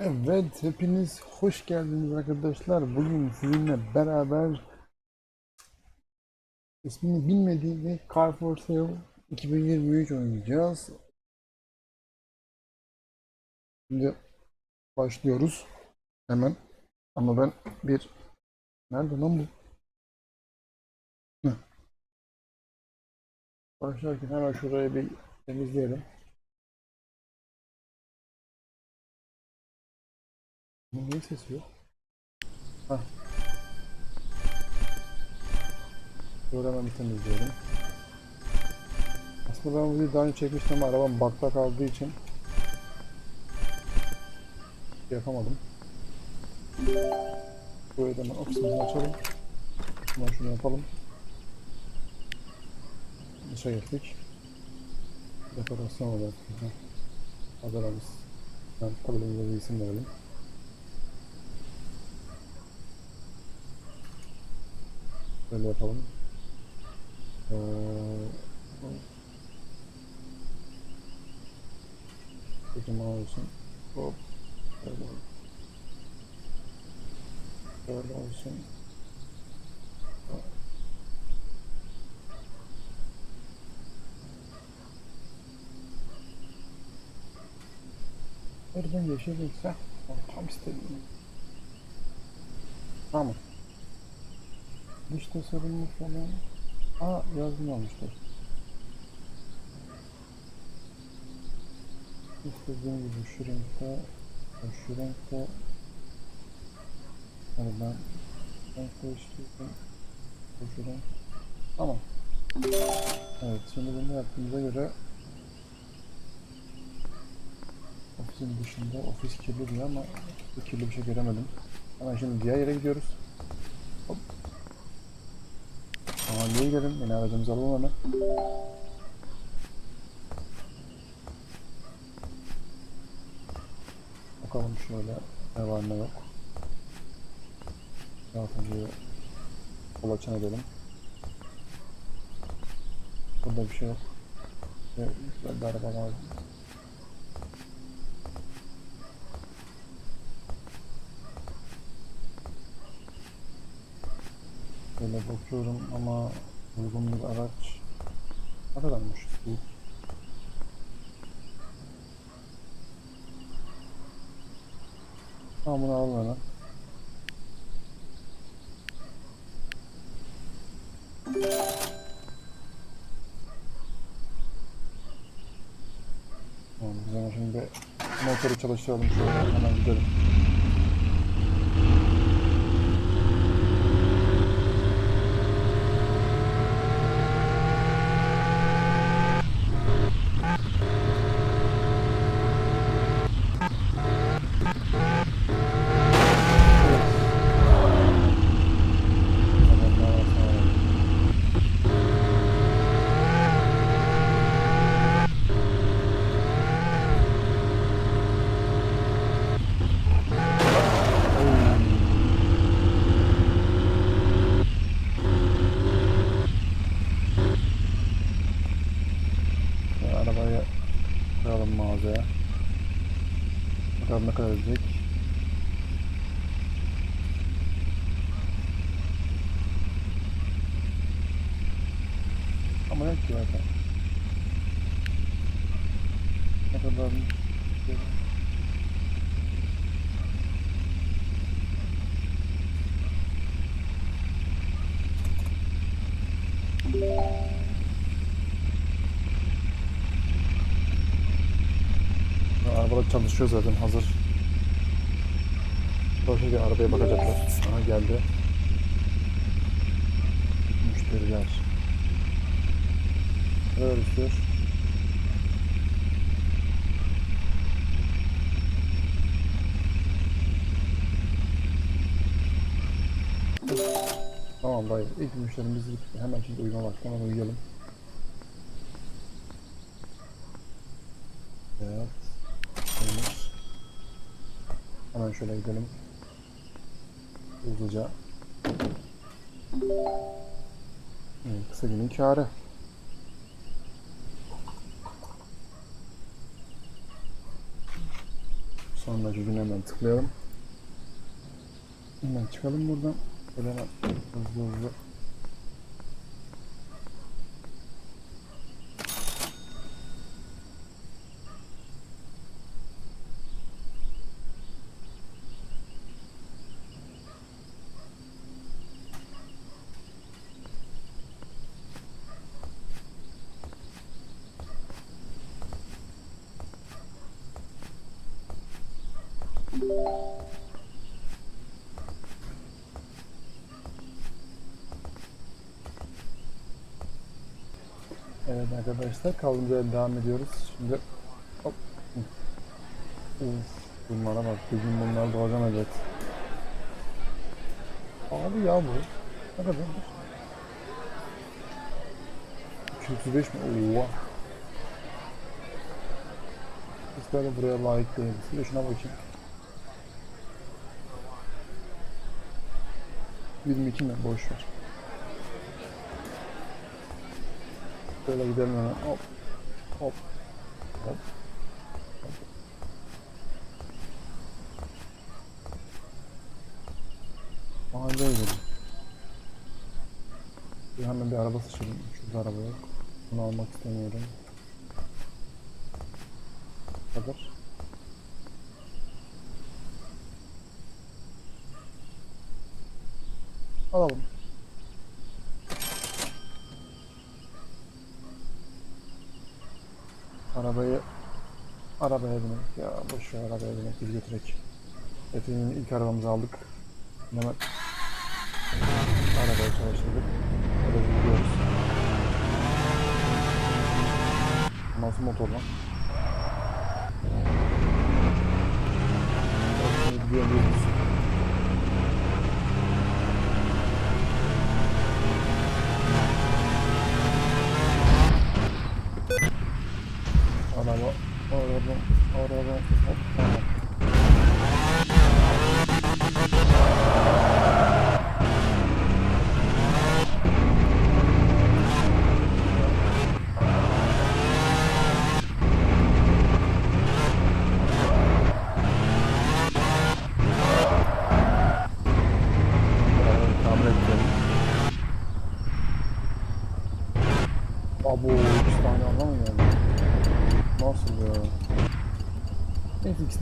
Evet, hepiniz hoş geldiniz arkadaşlar. Bugün sizinle beraber ismini bilmediğim Car for Sale 2023 oynayacağız. Şimdi başlıyoruz hemen. Ama ben bir nerede lan bu? Heh. Başlarken hemen şurayı bir temizleyelim. Bu niye ses yok? Hah. Bir temizleyelim. Aslında ben bu videoyu daha önce çekmiştim ama arabam bakta kaldığı için şey yapamadım. Burayı da hemen ofisimizi açalım. Hemen şunu yapalım. Dışa geçtik. Dekorasyon olarak. Hazırlamış. Ben tabelimize bir isim verelim. Böyle yapalım. Ee, Kocaman olsun. Hop. Böyle. Böyle olsun. Hop. Nereden yeşillikse tam istediğim. Tamam. Dış tasarımı falan. Aa yazmıyormuştur. İstediğim gibi şu renkte şu renkte yani ben renk değiştirdim. Şu renk. Tamam. Evet şimdi bunu yaptığımıza göre ofisin dışında ofis kirli diyor ama kirli bir şey göremedim. Hemen şimdi diğer yere gidiyoruz. Hop. Mahalleye gidelim. Yine aracımızı alalım hemen. Bakalım şöyle ne var ne yok. Dağıtıcıyı kolaçan edelim. Burada bir şey yok. Güzel bir araba lazım. Böyle bakıyorum ama uygun bir araç kadarmış bu? Tamam bunu hemen. Tamam, şimdi motoru çalıştıralım şöyle hemen gidelim. Ve arabayı koyalım mağazaya. Bakalım ne kadar edecek. Ama yok ki zaten. Ne kadar Arabada çalışıyor zaten hazır. Çalışırken arabaya bakacaklar. Aha geldi. Müşteriler. Kadar istiyor? Tamam dayı. İlk müşterimiz gitti. Hemen şimdi uyuma vakti. Hemen uyuyalım. Evet. Neymiş? Hemen şöyle gidelim. Hızlıca. Evet, kısa günün kârı. sonraki güne hemen tıklayalım. Hemen çıkalım buradan. Böyle hemen hızlı hızlı. Evet arkadaşlar kaldığımız yerden devam ediyoruz. Şimdi hop. Uf, bunlara bak. Bir gün bunlar doğacağım elbet. Abi ya bu. Ne kadar? 235 mi? Oha. Biz böyle buraya layık değiliz. Şuna bakayım. 22 mi? Boş ver. Böyle gidelim hemen. Hop. Hop. Hop. Mahalleye gidelim. Bir hemen bir araba seçelim. Şurada araba yok. Bunu almak istemiyorum. Bu kadar. Alalım. Arabayı arabaya binek ya boş ver arabaya binek biz götürek. Efendim ilk arabamızı aldık. Hemen arabayı çalıştırdık. Aracı gidiyoruz. Nasıl motor lan? Şimdi gidiyoruz. Araba, araba, araba, hop,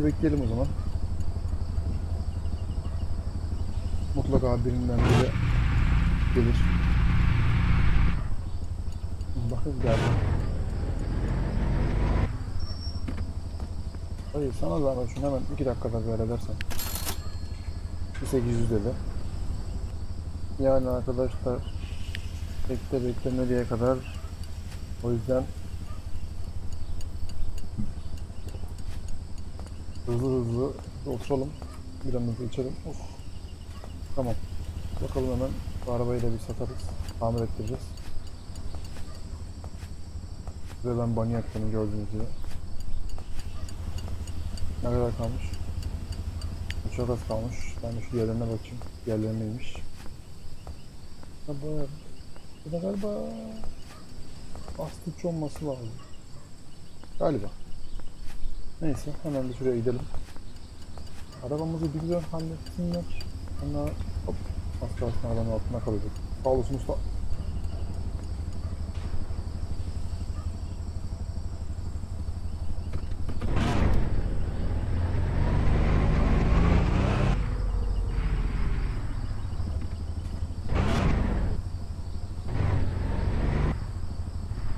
Neyse ikisini bekleyelim o zaman. Mutlaka birinden biri gelir. Bakın geldi. Hayır sana zahmet şunu hemen 2 dakikada bir edersen. Bir 800 dedi. Yani arkadaşlar bekle bekle nereye kadar o yüzden hızlı hızlı oturalım. Biramızı içelim. Of. tamam. Bakalım hemen bu arabayı da bir satarız. Tamir ettireceğiz. Ve ben banyo yaktığını gördüğünüz gibi. Ne kadar kalmış? Çok az kalmış. Ben şu yerlerine bakayım. Yerleri neymiş? Haber. Bu da galiba Astıç olması lazım. Galiba. Neyse hemen bir şuraya gidelim. Arabamızı bir güzel halletsinler. Sonra hop kalsın arabanın altına kalacak. Sağ olasın usta.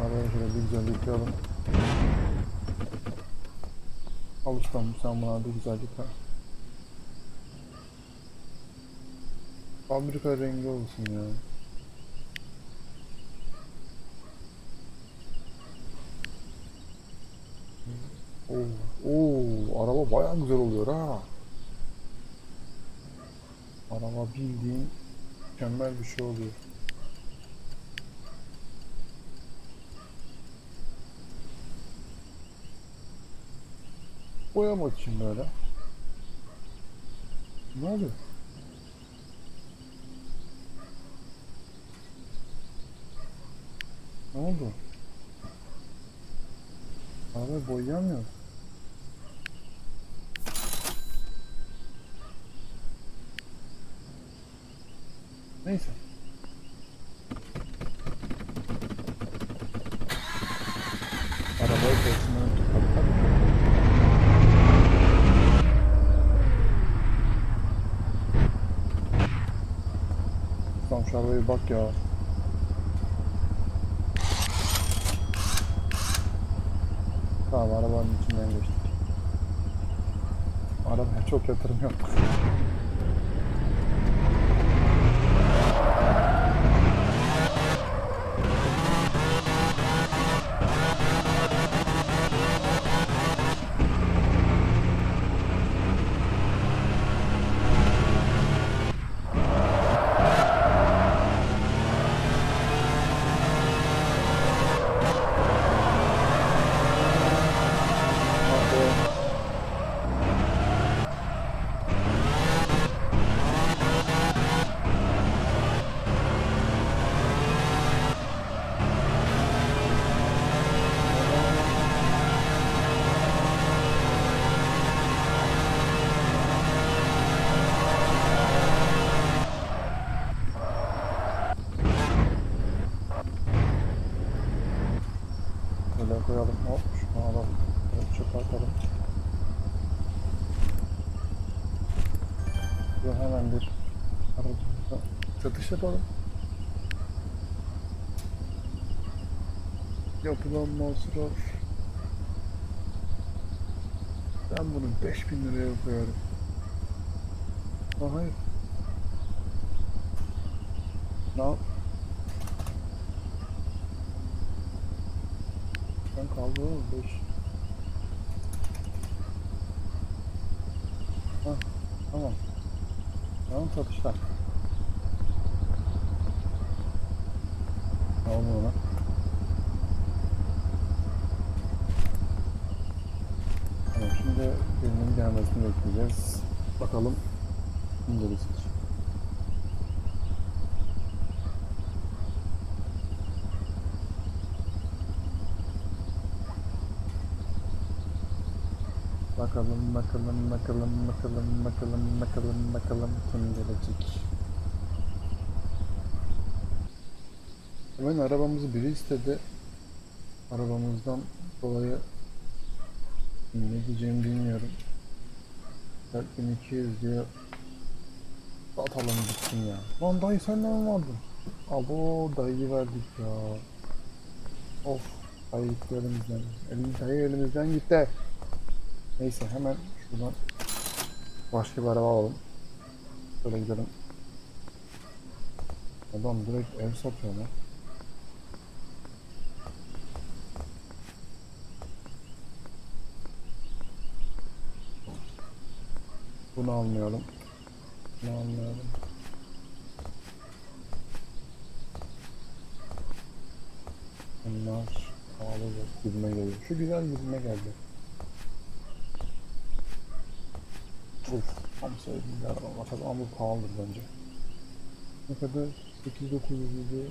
Arabayı şöyle bir güzel yıkayalım. Al ustam sen bana bir güzel yıka. Fabrika rengi olsun ya. Oo, araba bayağı güzel oluyor ha. Araba bildiğin mükemmel bir şey oluyor. boyamak için böyle. Ne oluyor? Ne oldu? Abi boyayamıyor. Neyse. Tamam şu arabaya bak ya. Tamam arabanın içinden geçtik. Arabaya çok yatırım yaptık. Yapalım. Yapılan masraf. Ben bunu 5000 liraya koyarım. Aa, hayır. Ne yap? Ben kaldı oğlum 5. Hah, tamam. Tamam satışlar. Tamam ona. Tamam şimdi birinin gelmesini bekleyeceğiz. Bakalım. Kim gelecek? Bakalım bakalım bakalım bakalım bakalım bakalım bakalım kim gelecek. Hemen arabamızı biri istedi. Arabamızdan dolayı ne diyeceğimi bilmiyorum. 4200 diyor. Atalım gitsin ya. Lan dayı senden mi vardın? Abo dayıyı verdik ya. Of dayı gitti elimizden. Elim, dayı elimizden gitti. Neyse hemen şuradan başka bir araba alalım. Şöyle gidelim. Adam direkt ev satıyor lan. Bunu almayalım. Bunu almayalım. Bunlar pahalı gibime geliyor. Şu güzel gibime geldi. Uf, bir araba var. Tabii ama bu pahalıdır bence. Ne kadar? 8900 idi.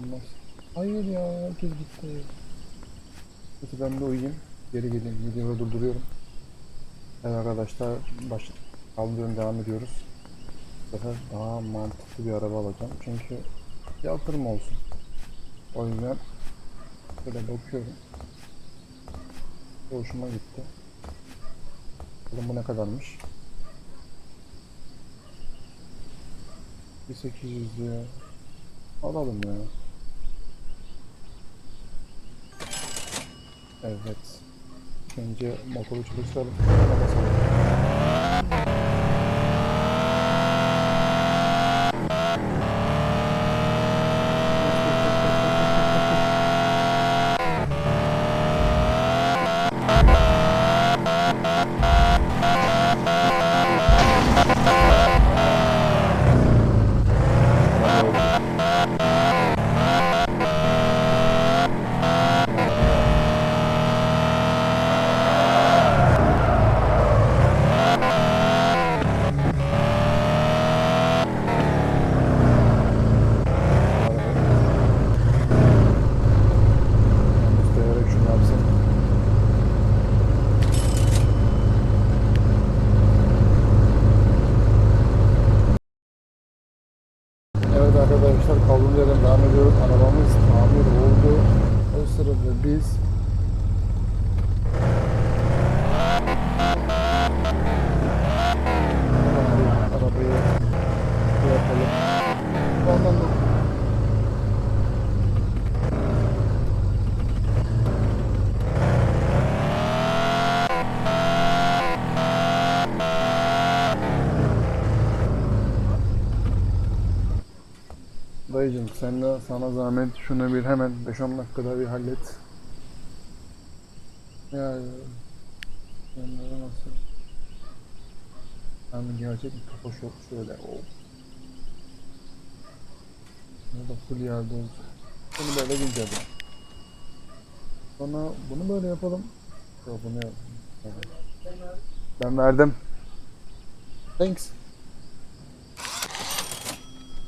Olmaz. Hayır ya, herkes gitti. Peki ben de uyuyayım. Geri geleyim. Videoyu durduruyorum. Evet arkadaşlar, baş kaldığım devam ediyoruz. Bu daha mantıklı bir araba alacağım. Çünkü yatırım olsun. O yüzden böyle bakıyorum. Hoşuma gitti. Bakalım bu ne kadarmış? 1800 diyor. Alalım ya. Evet. Önce motoru çalıştıralım. Dayıcım sen de sana zahmet şunu bir hemen 5-10 dakikada bir hallet. Ya sen de nasıl? Ben gerçek bir şok şöyle o. Bunu da full yerde olsun. Bunu böyle güncelledim. Sonra bunu böyle yapalım. Yok bunu yap. Evet. Ben verdim. Thanks.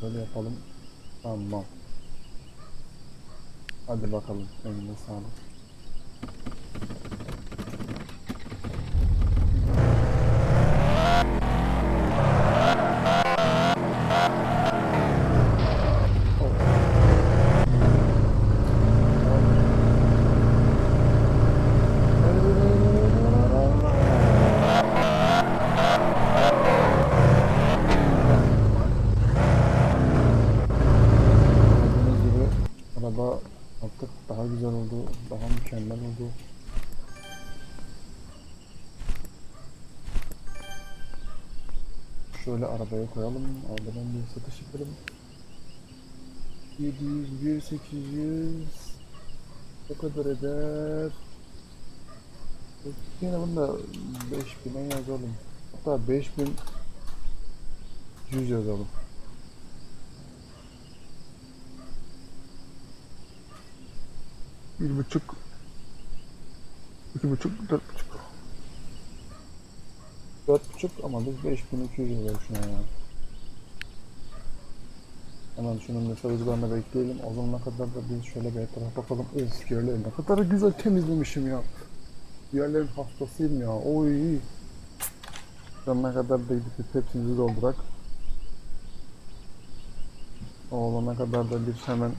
Böyle yapalım. Tamam. Hadi bakalım. Eline sağlık. Gördüğünüz gibi araba artık daha güzel oldu, daha mükemmel oldu. Şöyle arabaya koyalım, oradan bir satış yapalım. 700, 1, 800 o kadar eder. Yine bunu da 5000'e yazalım. Hatta 5000 100 yazalım. Bir buçuk iki buçuk dört buçuk dört buçuk ama biz 5200 yazıyoruz şuna ya. Hemen şunun mesajlarını bekleyelim. O zamana kadar da biz şöyle bir etrafa bakalım. Of yerleri ne kadar güzel temizlemişim ya. Yerlerin hastasıyım ya. Oy. Sonuna kadar da gidip hepsimizi doldurak. O olana kadar da biz hemen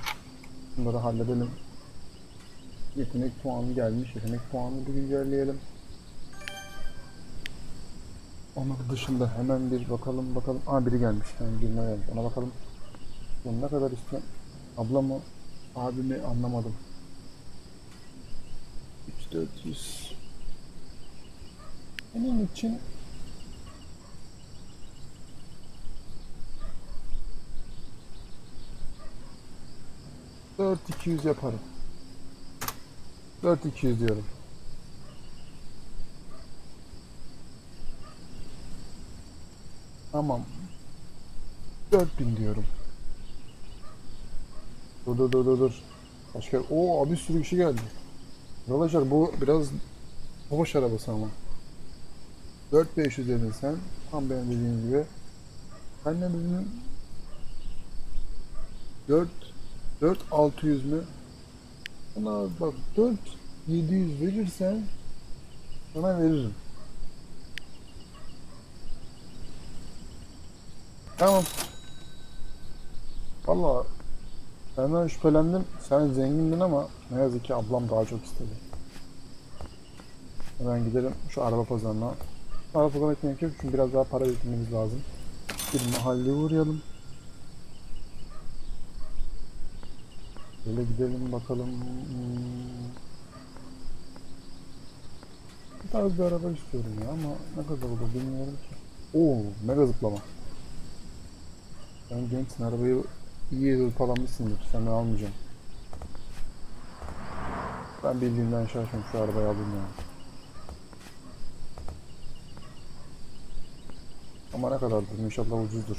bunları halledelim. Yetenek puanı gelmiş. Yetenek puanını bir güncelleyelim. Onun dışında hemen bir bakalım bakalım. Aa biri gelmiş. Hemen birine gelmiş. Ona bakalım. Bu ne kadar istiyor? Abla mı? Abi mi? Anlamadım. 3400 Benim için Dört iki yüz yaparım. 4200 diyorum. Tamam. 4000 diyorum. Dur dur dur dur dur. Başka o abi sürü kişi geldi. Arkadaşlar bu biraz savaş arabası ama. 4500 dedin sen. Tam benim dediğim gibi. Ben ne dedim? 4 4600 mü? Bana bak 4 700 verirsen sana veririm. Tamam. Valla senden şüphelendim. Sen zengindin ama ne yazık ki ablam daha çok istedi. Hemen gidelim şu araba pazarına. Araba pazarına gitmek yok çünkü biraz daha para biriktirmemiz lazım. Bir mahalleye uğrayalım. Böyle gidelim bakalım. Bu tarz bir araba istiyorum ya ama ne kadar olur bilmiyorum ki. Oo, mega zıplama. Sen gençsin arabayı iyi zıplalamışsındır. Sen ben almayacağım. Ben bildiğimden şaşırdım şu arabayı alayım ya. Ama ne kadardır? İnşallah ucuzdur.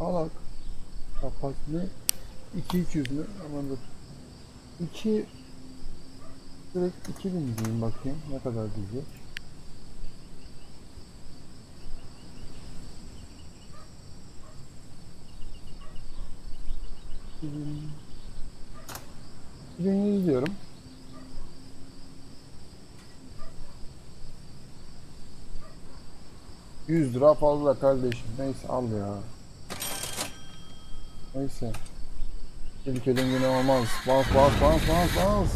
Alak. Kapaklı 2200 mü? Aman dur. 2 direkt 2000 diyeyim bakayım ne kadar diyecek. 2100 diyorum. Yüz lira fazla kardeşim. Neyse al ya. Neyse. İlk elin yine olmaz. Bas bas bas bas bas.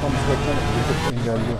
Tam sıkıntı engelliyor.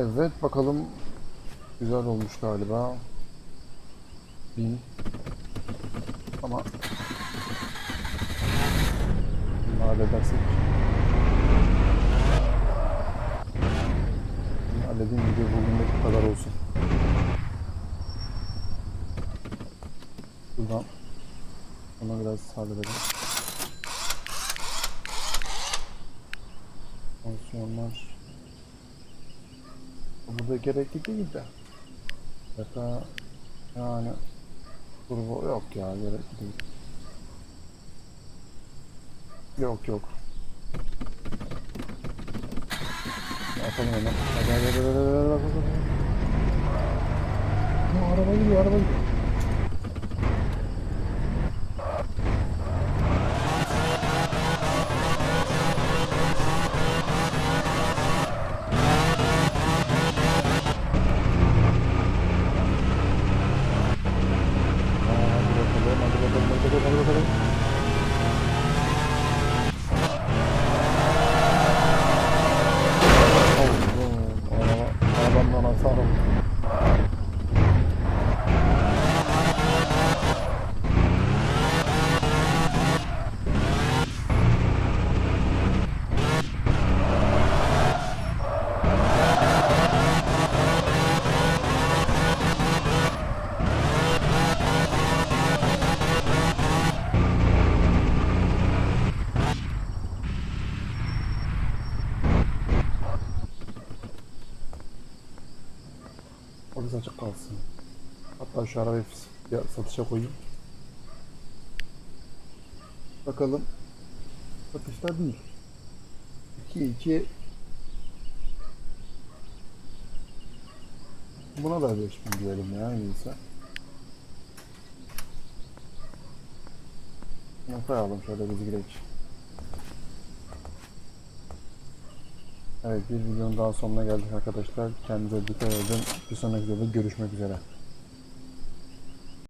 Evet bakalım güzel olmuş galiba. Bin. Ama bunu halledersek Halledeyim video bugünlük bu kadar olsun. Buradan onu biraz halledelim. Burada gerekli değil de Hatta yani turbo yok ya gerekli değil. Yok yok. Atalım hemen. Hadi hadi hadi hadi hadi hadi hadi araba gidiyor araba gidiyor. Orası açık kalsın. Hatta şu arabayı satışa koyayım. Bakalım. Satışta değil. 2 2 Buna da 5000 diyelim ya iyiyse. Bunu koyalım şöyle biz gidelim. Evet bir videonun daha sonuna geldik arkadaşlar. Kendinize dikkat edin. Bir sonraki videoda görüşmek üzere.